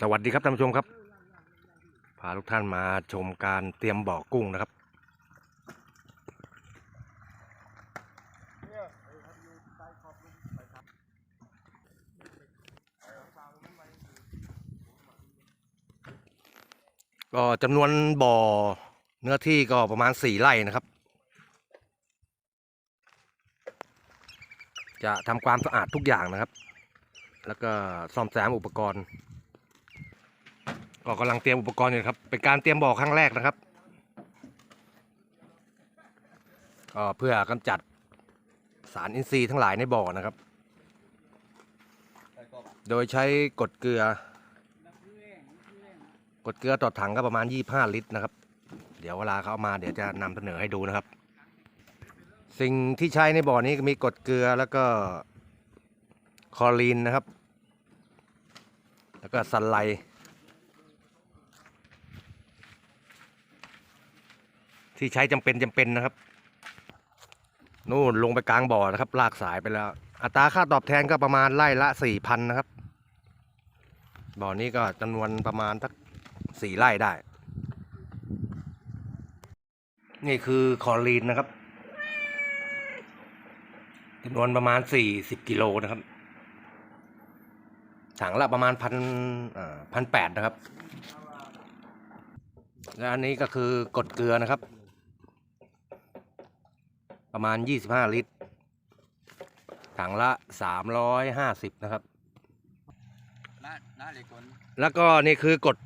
สวัสดีครับท่านผู้ชมครับ พาทุกท่านมาชมการเตรียมบ่อกุ้งนะครับ ก็จำนวนบ่อเนื้อที่ก็ประมาณสี่ไร่นะครับ จะทำความสะอาดทุกอย่างนะครับ แล้วก็ซ่อมแซมอุปกรณ์ ก็กำลังเตรียมอุปกรณ์อยู่ครับ เป็นการเตรียมบ่อครั้งแรกนะครับก็เพื่อกำจัดสารอินทรีย์ทั้งหลายในบ่อนะครับ โดยใช้กรดเกลือกรดเกลือต่อถังก็ประมาณ 25 ลิตรนะครับ เดี๋ยวเวลาเขาเอามาเดี๋ยวจะนำเสนอให้ดูนะครับ สิ่งที่ใช้ในบ่อนี้มีกรดเกลือแล้วก็คลอรีนนะครับ แล้วก็ซันไล ที่ใช้จำเป็นจำเป็นนะครับ นู่นลงไปกลางบ่อนะครับ ลากสายไปแล้ว อัตราค่าตอบแทนก็ประมาณไร่ละสี่พันนะครับ บ่อนี้ก็จำนวนประมาณสักสี่ไร่ได้ นี่คือคอลีนนะครับจำนวนประมาณสี่สิบกิโลนะครับ ถังละประมาณพันพันแปดนะครับ และอันนี้ก็คือกดเกลือนะครับ ประมาณยี่สิบห้าลิตร ถังละสามร้อยห้าสิบนะครับน้าน้าเหล็กคนแล้วก็นี่คือกด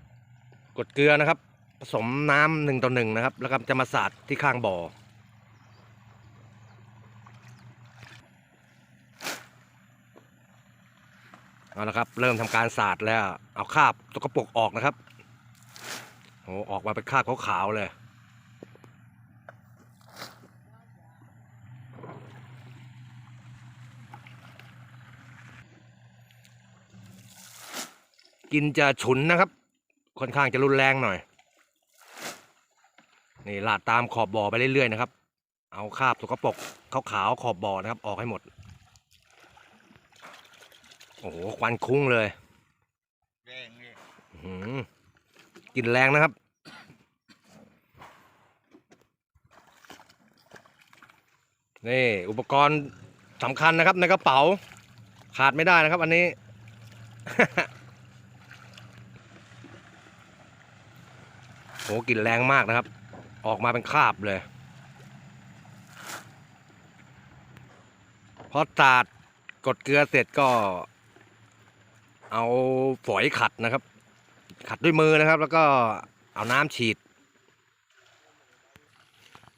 กดเกลือนะครับ ผสมน้ำหนึ่งต่อหนึ่งนะครับ แล้วก็จะมาสาดที่ข้างบ่อเอาละครับ เริ่มทำการสาดแล้ว เอาคราบตกปรกออกนะครับโอ้ออกมาเป็นคราบขาวๆเลย กินจะฉุนนะครับ ค่อนข้างจะรุนแรงหน่อย นี่ลาดตามขอบบ่อไปเรื่อยๆนะครับ เอาคราบสกปรกขาวๆขอบบ่อนะครับ ออกให้หมด โอ้โหควันคุ้งเลยแรงเลยอื้อหือกินแรงนะครับนี่อุปกรณ์สำคัญนะครับในกระเป๋าขาดไม่ได้นะครับ อันนี้ โหกลิ่นแรงมากนะครับ ออกมาเป็นคราบเลย พอสาดกดเกลือเสร็จก็ เอาฝอยขัดนะครับ ขัดด้วยมือนะครับ แล้วก็เอาน้ำฉีด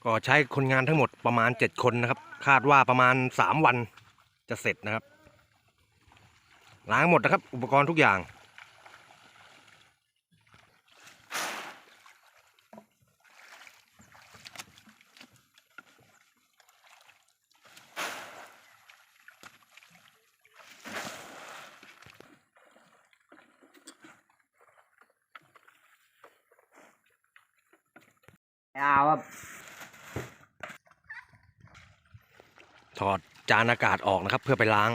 ก็ใช้คนงานทั้งหมดประมาณเจ็ดคนนะครับ คาดว่าประมาณสามวันจะเสร็จนะครับล้างหมดนะครับ อุปกรณ์ทุกอย่าง ยาวครับ ถอดจานอากาศออกนะครับเพื่อไปล้าง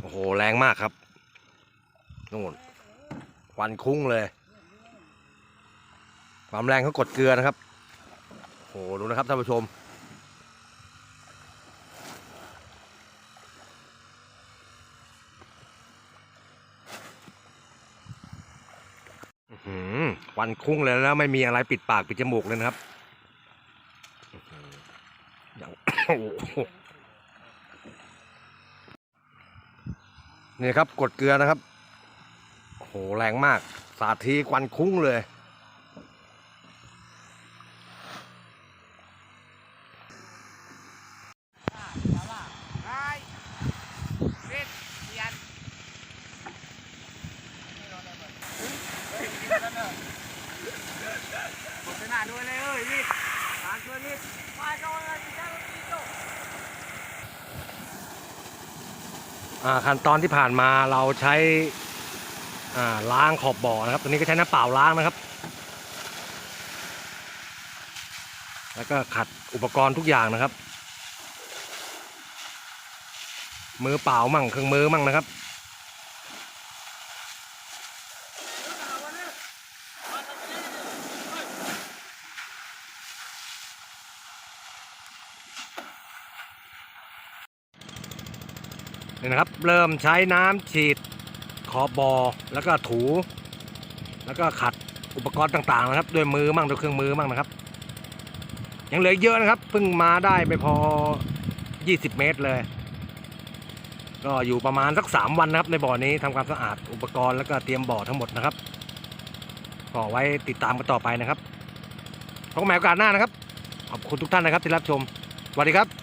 โอ้โห แรงมากครับนู่นควันคุ้งเลย ความแรงเขากดเกลือนะครับ โอ้โห ดูนะครับท่านผู้ชม อื้อหือค วันคุ้งเลยแล้วไม่มีอะไรปิดปากปิดจมูกเลยนะครับนี่ครับกดเกลือนะครับโหแรงมาก สาดทีควันคุ้งเลย ขั้นตอนที่ผ่านมาเราใช้ล้างขอบบ่อนะครับ ตัวนี้ก็ใช้น้ำเปล่าล้างนะครับ แล้วก็ขัดอุปกรณ์ทุกอย่างนะครับ มือเปล่ามั่งเครื่องมือมั่งนะครับ นี่นะครับ เริ่มใช้น้ำฉีดขอบบอแล้วก็ถู แล้วก็ขัดอุปกรณ์ต่างๆนะครับด้วยมือมั่งด้วยเครื่องมือมั่งนะครับ ยังเหลือเยอะนะครับเพิ่งมาได้ไม่พอ 20 เมตรเลย ก็อยู่ประมาณสัก 3 วันนะครับ ในบ่อนี้ทำความสะอาดอุปกรณ์แล้วก็เตรียมบ่อทั้งหมดนะครับก็ไว้ติดตามกันต่อไปนะครับพบกันใหม่โอกาสหน้านะครับ ขอบคุณทุกท่านนะครับที่รับชมสวัสดีครับ